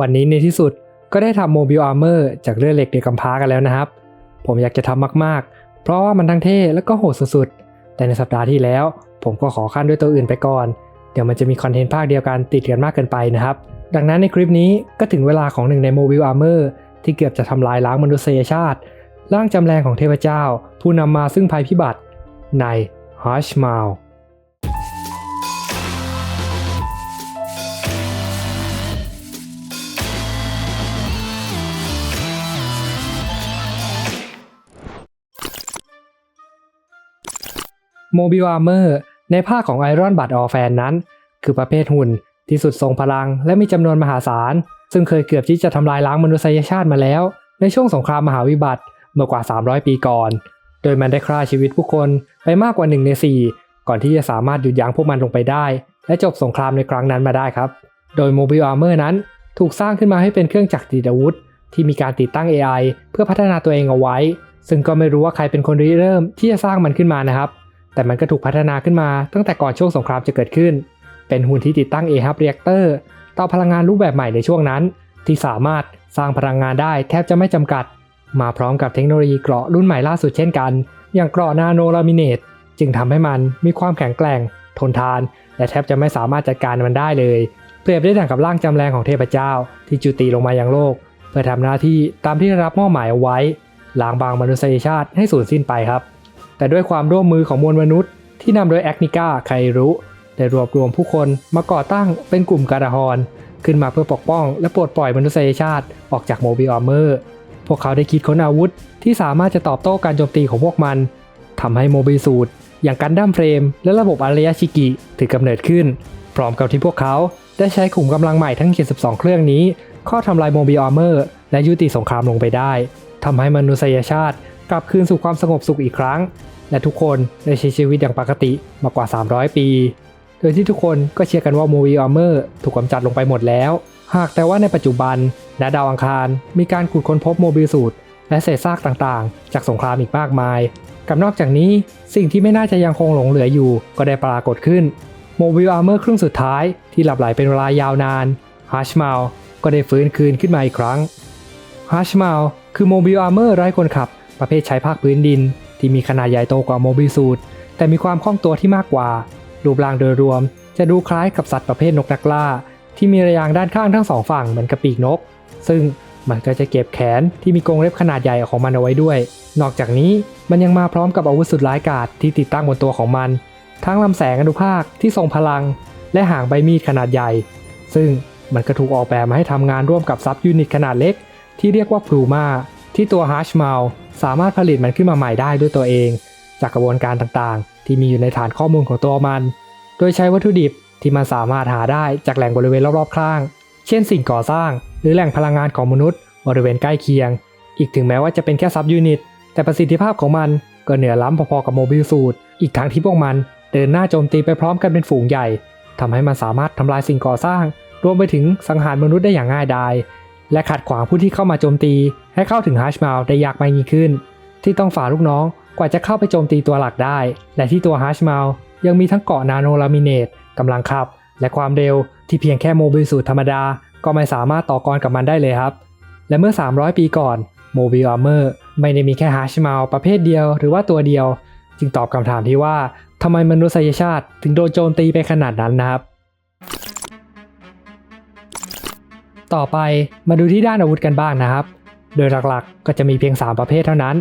วันนี้ในที่สุดก็ได้ทำโมบิลอาร์เมอร์จากเรือเหล็กเด็กกำพร้ากันแล้วนะครับ ผมอยากจะทำมากๆ เพราะว่ามันทั้งเท่และก็โหดสุดๆ แต่ในสัปดาห์ที่แล้ว ผมก็ขอขั้นด้วยตัวอื่นไปก่อน เดี๋ยวมันจะมีคอนเทนต์ภาคเดียวกันติดกันมากเกินไปนะครับ ดังนั้นในคลิปนี้ก็ถึงเวลาของหนึ่งในโมบิลอาร์เมอร์ที่เกือบจะทำลายล้างมนุษยชาติ ร่างจำแรงของเทพเจ้า ผู้นำมาซึ่งภัยพิบัติในฮัชมาล โมบิลอาร์เมอร์ในภาคของไอรอนบัตออแฟนนั้น คือประเภทหุ่นที่สุดทรงพลังและมีจำนวนมหาศาล ซึ่งเคยเกือบที่จะทำลายล้างมนุษยชาติมาแล้ว ในช่วงสงครามมหาวิบัติเมื่อกว่า 300 ปีก่อน โดยมันได้ฆ่าชีวิตผู้คนไปมากกว่า1ใน4 ก่อนที่จะสามารถหยุดยั้งพวกมันลงไปได้ และจบสงครามในครั้งนั้นมาได้ครับ โดยโมบิลอาร์เมอร์นั้น ถูกสร้างขึ้นมาให้เป็นเครื่องจักรติดอาวุธ ที่มีการติดตั้ง AI เพื่อพัฒนาตัวเองเอาไว้ ซึ่งก็ไม่รู้ว่าใครเป็นคนริเริ่มที่จะสร้างมันขึ้นมานะครับ แต่มันก็ถูกพัฒนาขึ้นมาตั้งแต่ก่อนช่วงสงครามจะเกิดขึ้น เป็นหุ่นที่ติดตั้ง A-Hub Reactor เตาพลังงานรูปแบบใหม่ในช่วงนั้น ที่สามารถสร้างพลังงานได้แทบจะไม่จำกัด มาพร้อมกับเทคโนโลยีเกราะรุ่นใหม่ล่าสุดเช่นกัน อย่างเกราะนาโนลามิเนตจึงทำให้มันมีความแข็งแกร่ง ทนทาน และแทบจะไม่สามารถจัดการมันได้เลย เปรียบได้ดังกับร่างจำแรงของเทพเจ้า ที่จุติลงมายังโลก เพื่อทำหน้าที่ตามที่ได้รับมอบหมายเอาไว้ล้างบางมนุษยชาติให้สูญสิ้นไปครับ แต่ด้วยความร่วมมือของมวลมนุษย์ ที่นำโดยแอคนิก้าไครุได้รวบรวมผู้คนมาก่อตั้งเป็นกลุ่มการาฮอนขึ้นมาเพื่อปกป้องและปลดปล่อยมนุษยชาติออกจากโมบิลอาร์เมอร์ พวกเขาได้คิดค้นอาวุธที่สามารถจะตอบโต้การโจมตีของพวกมันทำให้โมบิสูตอย่างกันดั้มเฟรม และระบบอารยชิกิถือกำเนิดขึ้น พร้อมกับที่พวกเขาได้ใช้ขุมกำลังใหม่ทั้ง 72 เครื่องนี้ ข้าทำลายโมบิลอาร์เมอร์ และยุติสงครามลงไปได้ทำให้มนุษยชาติ กลับคืนสู่ความสงบสุขอีกครั้ง และทุกคนได้ใช้ชีวิตอย่างปกติมากว่า 300 ปี โดยที่ทุกคนก็เชื่อกันว่าโมบิลอาร์เมอร์ถูกกำจัดลงไปหมดแล้ว หากแต่ว่าในปัจจุบันณดาวอังคารมีการขุดค้นพบโมบิลสูตรและเศษซากต่างๆ จากสงครามอีกมากมาย กับนอกจากนี้สิ่งที่ไม่น่าจะยังคงหลงเหลืออยู่ก็ได้ปรากฏขึ้นโมบิลอาร์เมอร์ครึ่งสุดท้ายที่หลับไหลเป็นเวลายาวนานฮัชมาลก็ได้ฟื้นคืนขึ้นมาอีกครั้งฮัชมาลคือโมบิลอาร์เมอร์ไร้คนขับ ประเภทใช้ภาคพื้นดิน ที่มีขนาดใหญ่โตกว่าโมบิลสูตแต่มีความคล่องตัวที่มากกว่า รูปร่างโดยรวม จะดูคล้ายกับสัตว์ประเภทนกนักล่า ที่มีระยางด้านข้างทั้งสองฝั่งเหมือนกับปีกนก ซึ่งมันก็จะเก็บแขนที่มีกรงเล็บขนาดใหญ่ของมันเอาไว้ด้วย นอกจากนี้มันยังมาพร้อมกับอาวุธสุดร้ายกาจที่ติดตั้งบนตัวของมัน ทั้งลำแสงอนุภาคที่ทรงพลัง และหางใบมีดขนาดใหญ่ ซึ่งมันก็ถูกออกแบบมาให้ทำงานร่วมกับซับยูนิตขนาดเล็ก ที่เรียกว่าพลูมา ที่ตัวฮัชมาลสามารถผลิตมันขึ้นมาใหม่ได้ด้วยตัวเอง จากกระบวนการต่างๆ ที่มีอยู่ในฐานข้อมูลของตัวมัน โดยใช้วัตถุดิบที่มันสามารถหาได้จากแหล่งบริเวณรอบๆข้าง เช่นสิ่งก่อสร้าง หรือแหล่งพลังงานของมนุษย์ บริเวณใกล้เคียง อีกถึงแม้ว่าจะเป็นแค่ซับยูนิต แต่ประสิทธิภาพของมันก็เหนือล้ำพอๆกับโมบิลสูตร อีกทั้งที่พวกมันเดินหน้าโจมตีไปพร้อมกันเป็นฝูงใหญ่ทำให้มันสามารถทำลายสิ่งก่อสร้าง รวมไปถึงสังหารมนุษย์ได้อย่างง่ายดาย และขัดขวางผู้ที่เข้ามาโจมตี ให้เข้าถึงฮัชมาลได้ยากไม่ยิ่งขึ้น ที่ต้องฝ่าลูกน้องกว่าจะเข้าไปโจมตีตัวหลักได้ และที่ตัวฮัชมาลยังมีทั้งเกาะนาโนลามิเนตกำลังขับ และความเร็วที่เพียงแค่โมบิลสูตรธรรมดา ก็ไม่สามารถต่อกรกับมันได้เลยครับ และเมื่อ 300 ปีก่อนโมบิลอาร์เมอร์ไม่ได้มีแค่ฮัชมาลประเภทเดียวหรือว่าตัวเดียว จึงตอบคำถามที่ว่าทำไมมนุษยชาติถึงโดนโจมตีไปขนาดนั้นนะครับ ต่อไปมาดูที่ด้านอาวุธกันบ้างนะครับ โดยหลักๆก็จะมีเพียง 3 ประเภทเท่านั้น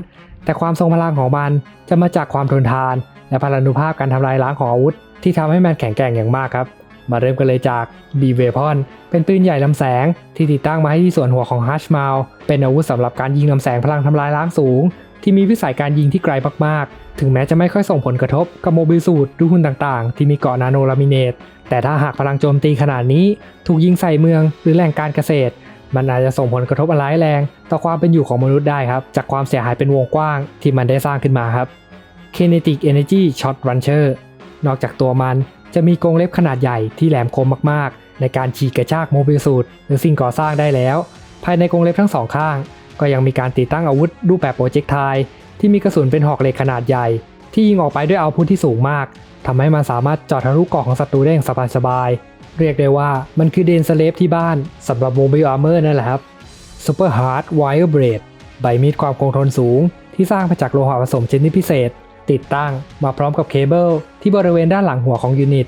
แต่ความทรงพลังของมันจะมาจากความทนทาน และพลานุภาพการทำลายล้างของอาวุธ ที่ทำให้มันแข็งแกร่งอย่างมากครับ มาเริ่มกันเลยจากบีเวพอนเป็นปืนใหญ่ลำแสง ที่ติดตั้งมาให้ที่ส่วนหัวของฮัชมาลเป็นอาวุธสำหรับการยิงลำแสงพลังทำลายล้างสูง ที่มีวิสัยการยิงที่ไกลมากๆ ถึงแม้จะไม่ค่อยส่งผลกระทบกับโมบิลสูตรหรือหุ่นต่างๆ ที่มีเกาะนาโนลามิเนต แต่ถ้าหากพลังโจมตีขนาดนี้ถูกยิงใส่เมืองหรือแหล่งการเกษตร มันอาจจะส่งผลกระทบอันร้ายแรง ต่อความเป็นอยู่ของมนุษย์ได้ครับ จากความเสียหายเป็นวงกว้างที่มันได้สร้างขึ้นมาครับ Kinetic Energy Shot Launcher นอกจากตัวมันจะมีกรงเล็บขนาดใหญ่ที่แหลมคมมากๆ ในการฉีกกระชากโมบิลสูตรหรือสิ่งก่อสร้างได้แล้ว ภายในกรงเล็บทั้งสองข้าง ก็ยังมีการติดตั้งอาวุธรูปแบบโปรเจกต์ไทที่มีกระสุนเป็นหอกเหล็กขนาดใหญ่ ที่ยิงออกไปด้วยเอาพุทที่สูงมาก ทำให้มันสามารถเจาะทะลุเกราะของศัตรูได้อย่างสบายๆ เรียกได้ว่ามันคือเดนสเลฟที่บ้านสำหรับโมบิลอาร์เมอร์นั่นแหละครับ Super Hard Wire Blade ใบมีดความคงทนสูง ที่สร้างมาจากโลหะผสมชนิดพิเศษ ติดตั้งมาพร้อมกับเคเบิลที่บริเวณด้านหลังหัวของยูนิต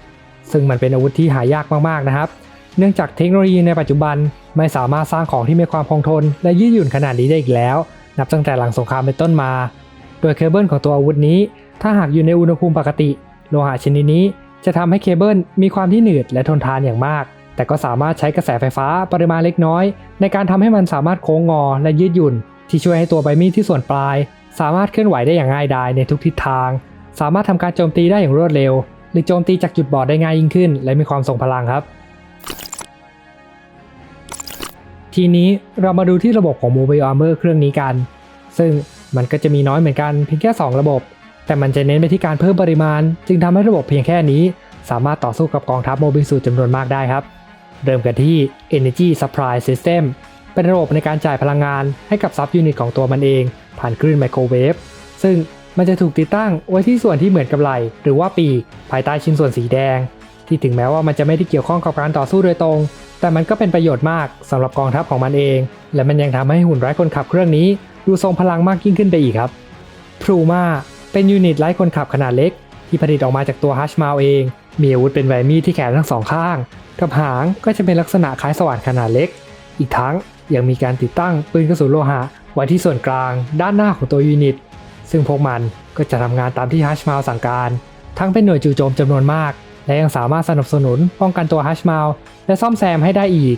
ซึ่งมันเป็นอาวุธที่หายากมากๆนะครับ เนื่องจากเทคโนโลยีในปัจจุบันไม่สามารถสร้างของที่มีความคงทน และยืดหยุ่นขนาดนี้ได้อีกแล้ว นับตั้งแต่หลังสงครามเป็นต้นมา โดยเคเบิลของตัวอาวุธนี้ ถ้าหากอยู่ในอุณหภูมิปกติ ลหะชนิดนี้จะทำให้เคเบิลมีความที่หนืดและทนทานอย่างมาก แต่ก็สามารถใช้กระแสไฟฟ้าปริมาณเล็กน้อย ในการทำให้มันสามารถโค้งงอและยืดหยุ่น ที่ช่วยให้ตัวใบมีดที่ส่วนปลาย สามารถเคลื่อนไหวได้อย่างง่ายดายในทุกทิศทาง สามารถทำการโจมตีได้อย่างรวดเร็ว หรือโจมตีจากจุดบอดได้ง่ายยิ่งขึ้น และมีความทรงพลังครับ ทีนี้เรามาดูที่ระบบของ Mobile Armor เครื่องนี้กัน ซึ่งมันก็จะมีน้อยเหมือนกันเพียงแค่ 2 ระบบ แต่มันจะเน้นไปที่การเพิ่มปริมาณ จึงทำให้ระบบเพียงแค่นี้ สามารถต่อสู้กับกองทัพโมบิลสูตรจำนวนมากได้ครับ เริ่มกันที่ Energy Supply System เป็นระบบในการจ่ายพลังงานให้กับซับยูนิตของตัวมันเอง ผ่านคลื่นไมโครเวฟซึ่งมันจะถูกติดตั้งไว้ที่ส่วนที่เหมือนกับไหล่หรือว่าปีกภายใต้ชิ้นส่วนสีแดง ที่ถึงแม้ว่ามันจะไม่ได้เกี่ยวข้องกับการต่อสู้โดยตรง แต่มันก็เป็นประโยชน์มากสำหรับกองทัพของมันเอง และมันยังทำให้หุ่นไร้คนขับเครื่องนี้ ดูทรงพลังมากยิ่งขึ้นไปอีกครับพรูมา เป็นยูนิตไร้คนขับขนาดเล็ก ที่ผลิตออกมาจากตัวฮัชมาเอง มีอาวุธเป็นไวมีที่แขนทั้งสองข้าง กับหางก็จะเป็นลักษณะคล้ายสว่านขนาดเล็ก อีกทั้งยังมีการติดตั้งปืนกระสุนโลหะไว้ที่ส่วนกลางด้านหน้าของตัวยูนิต ซึ่งพวกมันก็จะทำงานตามที่ฮัชมาลสั่งการ ทั้งเป็นหน่วยจู่โจมจำนวนมาก และยังสามารถสนับสนุนป้องกันตัวฮัชมาลและซ่อมแซมให้ได้อีก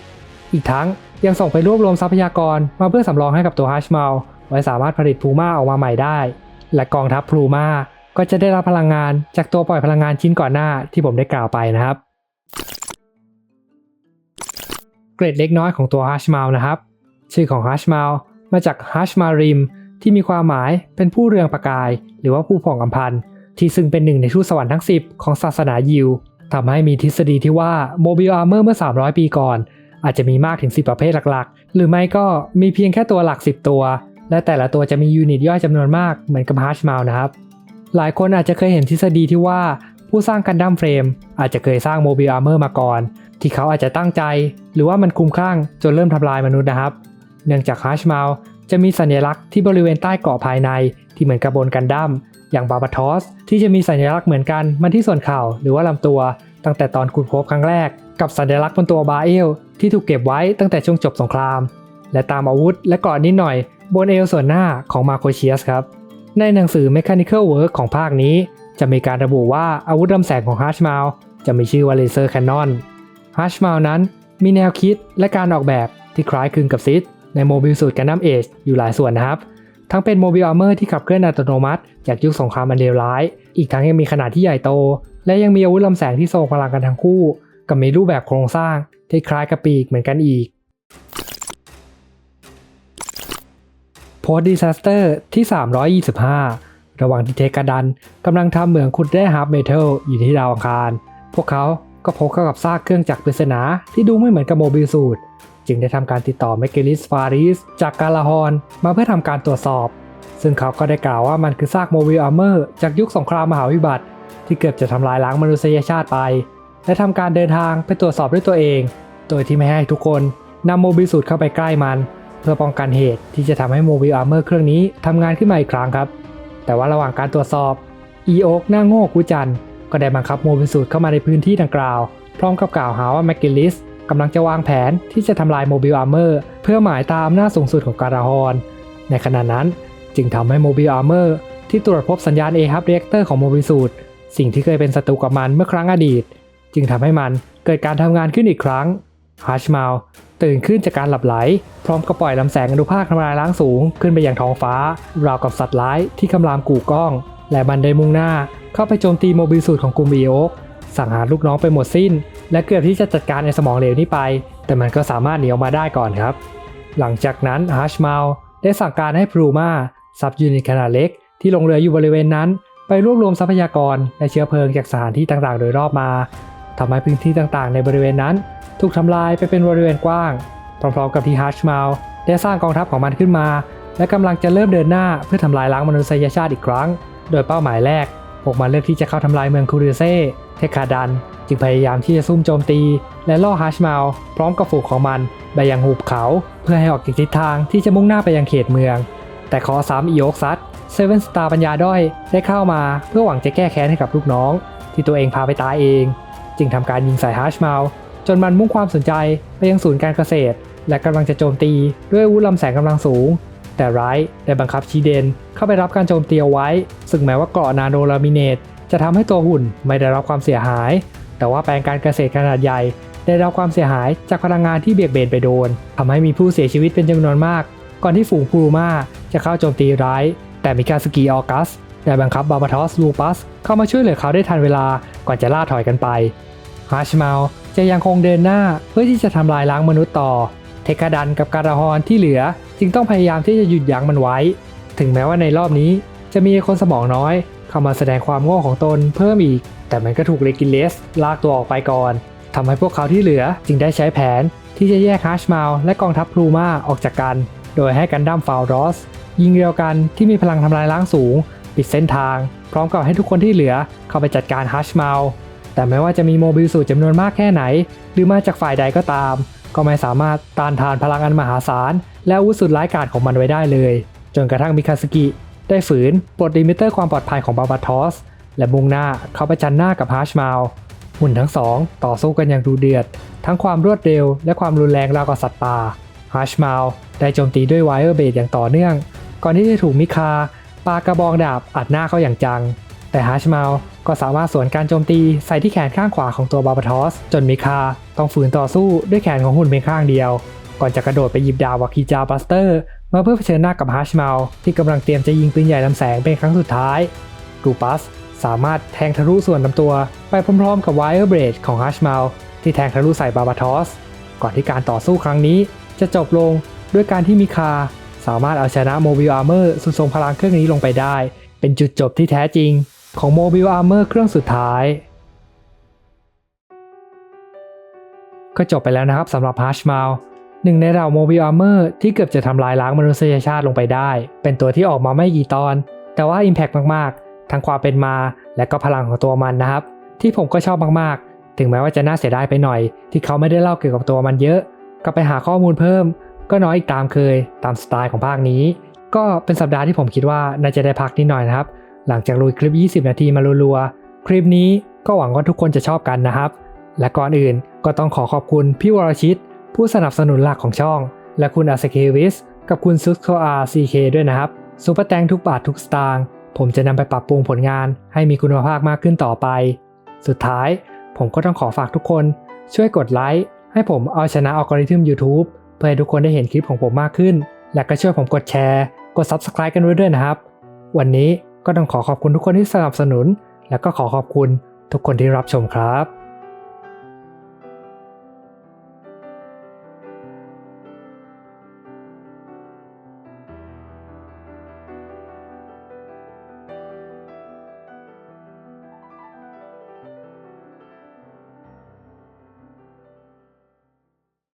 อีกทั้งยังส่งไปรวบรวมทรัพยากรมาเพื่อสำรองให้กับตัวฮัชมาลไว้สามารถผลิตพูม่าออกมาใหม่ได้ และกองทัพพลูมาก็จะได้รับพลังงานจากตัวปล่อยพลังงานชิ้นก่อนหน้าที่ผมได้กล่าวไปนะครับ เกรดเล็กน้อยของตัวฮัชมาลนะครับ ชื่อของฮัชมาลมาจากฮัชมาริมที่มีความหมายเป็นผู้เรืองประกาย หรือว่าผู้ผ่องอำพันธ์ที่ซึ่งเป็นหนึ่งในทูตสวรรค์ทั้ง 10 ของศาสนายิวทำให้มีทฤษฎีที่ว่าโมบิลอาร์เมอร์เมื่อ 300 ปีก่อน อาจจะมีมากถึง 10 ประเภทหลักๆ หรือไม่ก็มีเพียงแค่ตัวหลัก 10 ตัว และแต่ละตัวจะมียูนิตย่อยจำนวนมากเหมือนกับฮัชมาลนะครับ หลายคนอาจจะเคยเห็นทฤษฎีที่ว่าผู้สร้างกันดั้มเฟรมอาจจะเคยสร้างโมบิลอาร์เมอร์มาก่อน ที่เขาอาจจะตั้งใจ หรือว่ามันคุ้มคลั่งจนเริ่มทำลายมนุษย์นะครับ เนื่องจากฮัชมาลจะมีสัญลักษณ์ที่บริเวณใต้เกาะภายในที่เหมือนกับบนกันดั้มอย่างบาบาทอสที่จะมีสัญลักษณ์เหมือนกันมาที่ส่วนเข่าหรือว่าลำตัว ตั้งแต่ตอนขุดพบครั้งแรก กับสัญลักษณ์บนตัวบาเอลที่ถูกเก็บไว้ตั้งแต่ช่วงจบสงคราม และตามอาวุธและเกราะนิดหน่อย บนเอวส่วนหน้าของมาโคเชียสครับ ในหนังสือ Mechanical Work ของภาคนี้ จะมีการระบุว่าอาวุธลำแสงของฮัชมาลจะมีชื่อว่าเลเซอร์แคนนอนฮัชมาลนั้นมีแนวคิดและการออกแบบที่คล้ายคลึงกับซิดในโมบิลสูตรกันดั้มเอจอยู่หลายส่วนนะครับ ทั้งเป็นโมบิลอาร์เมอร์ที่ขับเคลื่อนอัตโนมัติ จากยุคสงครามอันเลวร้าย อีกทั้งยังมีขนาดที่ใหญ่โต และยังมีอาวุธลำแสงที่ทรงพลังกันทั้งคู่ กับมีรูปแบบโครงสร้างที่คล้ายกับปีกเหมือนกันอีก โพสดี s สเตอร์ที่ 325 ระหว่างที่เทกาดันกำลังทำเหมืองขุดแร่ฮาร์ปเมทัลอยู่ที่ดาวอังคาร พวกเขาก็พบเข้ากับซากเครื่องจักรปริศนาที่ดูไม่เหมือนกับโมบิลสูตร จึงได้ทำการติดต่อเมเกลิสฟาริสจากกาลาฮอนมาเพื่อทำการตรวจสอบ ซึ่งเขาก็ได้กล่าวว่ามันคือซากโมบิลอาร์เมอร์จากยุคสงครามมหาวิบัติ ที่เกือบจะทำลายล้างมนุษยชาติไป และทำการเดินทางไปตรวจสอบด้วยตัวเอง โดยที่ไม่ให้ทุกคนนำโมบิลสูตรเข้าไปใกล้มัน พื่อป้องกันเหตุที่จะทำให้โมบิลอาร์เมอร์เครื่องนี้ทำงานขึ้นมาอีกครั้งครับ แต่ว่าระหว่างการตรวจสอบอีโอกหน้าโง่กุจัน ก็ได้บังคับโมบิลสูตรเข้ามาในพื้นที่ดังกล่าว พร้อมกับกล่าวหาว่าแมกกิลิสกำลังจะวางแผนที่จะทำลายโมบิลอาร์เมอร์เพื่อหมายตามอำนาสูงสุดของการาฮอนในขณะนั้นจึงทำให้โมบิลอาร์เมอร์ที่ตรวจพบสัญญาณ A ฮับเรียกเตอร์ของโมบิลสูตรสิ่งที่เคยเป็นศัตรูกับมันเมื่อครั้งอดีต จึงทำให้มันเกิดการทำงานขึ้นอีกครั้งฮัชมาล ตื่นขึ้นจากการหลับไหล พร้อมกับปล่อยลำแสงอนุภาคทำลายล้างสูงขึ้นไปอยังท้องฟ้า ราวกับสัตว์ร้ายที่คำรามกู่กล้อง และมันได้มุ่งหน้า เข้าไปโจมตีโมบิลสูตรของกลุ่มอีโอกสังหารลูกน้องไปหมดสิ้น และเกือบที่จะจัดการในสมองเหลวนี้ไป แต่มันก็สามารถหนีออกมาได้ก่อนครับ หลังจากนั้นฮัชมาลได้สั่งการให้พรูมาซับยูนิตขนาดเล็ก ที่ลงเรืออยู่บริเวณนั้น ไปรวบรวมทรัพยากรและเชื้อเพลิงจากสถานที่ต่างๆ โดยรอบมา ทำให้พื้นที่ต่างๆ ในบริเวณนั้น ถูกทำลายไปเป็นบริเวณกว้าง พร้อมๆกับที่ฮัชมาลได้สร้างกองทัพของมันขึ้นมา และกำลังจะเริ่มเดินหน้าเพื่อทำลายล้างมนุษยชาติอีกครั้ง โดยเป้าหมายแรก พวกมันเลือกที่จะเข้าทำลายเมืองคูริเซ่เทคาดัน จึงพยายามที่จะซุ่มโจมตี และล่อฮัชมาลพร้อมกับฝูงของมันไปยังหุบเขา เพื่อให้ออกจากทิศทางที่จะมุ่งหน้าไปยังเขตเมือง แต่ขอซ้ำอีโอกซัสเซเว่นสตาร์ปัญญาด้อยได้เข้ามาเพื่อหวังจะแก้แค้นให้กับลูกน้อง ที่ตัวเองพาไปตายเอง จึงทำการยิงใส่ฮัชมาลจนมันมุ่งความสนใจไปยังศูนย์การเกษตร และกำลังจะโจมตีด้วยอาวุธลำแสงกำลังสูง แต่ไรท์ได้บังคับชีเดนเข้าไปรับการโจมตีเอาไว้ ซึ่งแม้ว่าเกราะนาโนลามิเนตจะทำให้ตัวหุ่นไม่ได้รับความเสียหาย แต่ว่าแปลงการเกษตรขนาดใหญ่ ได้รับความเสียหายจากพลังงานที่เบียดเบนไปโดนทำให้มีผู้เสียชีวิตเป็นจำนวนมาก ก่อนที่ฝูงพูมาจะเข้าโจมตีไรท์แต่มิกาสกิออกัสได้บังคับบาบาทอสลูปัสเข้ามาช่วยเหลือเขาได้ทันเวลาก่อนจะล่าถอยกันไป ฮัชเมาลจะยังคงเดินหน้าเพื่อที่จะทำลายล้างมนุษย์ต่อ เทคาดันกับการาฮอนที่เหลือจึงต้องพยายามที่จะหยุดยั้งมันไว้ ถึงแม้ว่าในรอบนี้จะมีคนสมองน้อย เข้ามาแสดงความโง่ของตนเพิ่มอีก แต่มันก็ถูกเลกินเลสลากตัวออกไปก่อนทำให้พวกเขาที่เหลือจึงได้ใช้แผนที่จะแยกฮัชเมาลและกองทัพพลูมาออกจากกัน โดยให้กันดั้มฟาวรอสยิงเรียวกันที่มีพลังทำลายล้างสูง ปิดเส้นทาง พร้อมกับให้ทุกคนที่เหลือเข้าไปจัดการฮัชเมาล แต่แม้ว่าจะมีโมบิลสูตรจำนวนมากแค่ไหน หรือมาจากฝ่ายใดก็ตาม ก็ไม่สามารถต้านทานพลังอันมหาศาล และอาวุธสุดร้ายกาจของมันไว้ได้เลย จนกระทั่งมิคาสกิ ได้ฝืนปลดลิมิเตอร์ความปลอดภัยของบาบาทอส และมุ่งหน้าเข้าไปจันหน้ากับฮัชมาลหุ่นทั้งสอง ต่อสู้กันอย่างดูเดือด ทั้งความรวดเร็วและความรุนแรงราวกับสัตว์ป่าฮัชมาลได้โจมตีด้วยไวเออร์เบดอย่างต่อเนื่อง ก่อนที่จะถูกมิคาปากระบองดาบอัดหน้าเขาอย่างจัง แต่ฮัชมาลก็สามารถสวนการโจมตีใส่ที่แขนข้างขวาของตัวบาบาทอส จนมิคาต้องฝืนต่อสู้ด้วยแขนของหุ่นเพียงข้างเดียว ก่อนจะกระโดดไปหยิบดาบวาคิจาบัสเตอร์ มาเพื่อเผชิญหน้ากับฮัชมาลที่กำลังเตรียมจะยิงปืนใหญ่ลำแสงเป็นครั้งสุดท้ายกูปัสสามารถแทงทะลุส่วนลำตัว ไปพร้อมๆกับไวเออร์เบรดของฮัชมาลที่แทงทะลุใส่บาบาทอส ก่อนที่การต่อสู้ครั้งนี้จะจบลงด้วยการที่มิคา สามารถเอาชนะโมบิลอาร์เมอร์สุดทรงพลังเครื่องนี้ลงไปได้ เป็นจุดจบที่แท้จริง ของโมบิลอาร์เมอร์เครื่องสุดท้ายก็จบไปแล้วนะครับสำหรับฮัชมาลหนึ่งในเหล่าโมบิลอาร์เมอร์ที่เกือบจะทำลายล้างมนุษยชาติลงไปได้ เป็นตัวที่ออกมาไม่กี่ตอน แต่ว่า Impact มากๆ ทั้งความเป็นมาและก็พลังของตัวมันนะครับ ที่ผมก็ชอบมากๆ ถึงแม้ว่าจะน่าเสียดายไปหน่อย ที่เขาไม่ได้เล่าเกี่ยวกับตัวมันเยอะ ก็ไปหาข้อมูลเพิ่ม ก็น้อยอีกตามเคย ตามสไตล์ของภาคนี้ ก็เป็นสัปดาห์ที่ผมคิดว่าน่าจะได้พักนิดหน่อยนะครับ หลังจากลุยคลิป 20 นาทีมารัวๆ คลิปนี้ก็หวังว่าทุกคนจะชอบกันนะครับ และก่อนอื่นก็ต้องขอขอบคุณพี่วรชิต ผู้สนับสนุนหลักของช่อง และคุณอาเซเควิสกับคุณซุสโคอาซีเคด้วยนะครับซูเปอร์แตงทุกบาททุกสตางค์ผมจะนำไปปรับปรุงผลงานให้มีคุณภาพมากขึ้นต่อไป สุดท้าย ผมก็ต้องขอฝากทุกคน ช่วยกดไลค์ให้ผมเอาชนะอัลกอริทึม YouTube เพื่อให้ทุกคนได้เห็นคลิปของผมมากขึ้น และก็ช่วยผมกดแชร์ กด Subscribe กันไว้ด้วยนะครับ วันนี้ ก็ต้องขอขอบคุณทุกคนที่สนับสนุน และก็ขอขอบคุณทุกคนที่รับชมครับ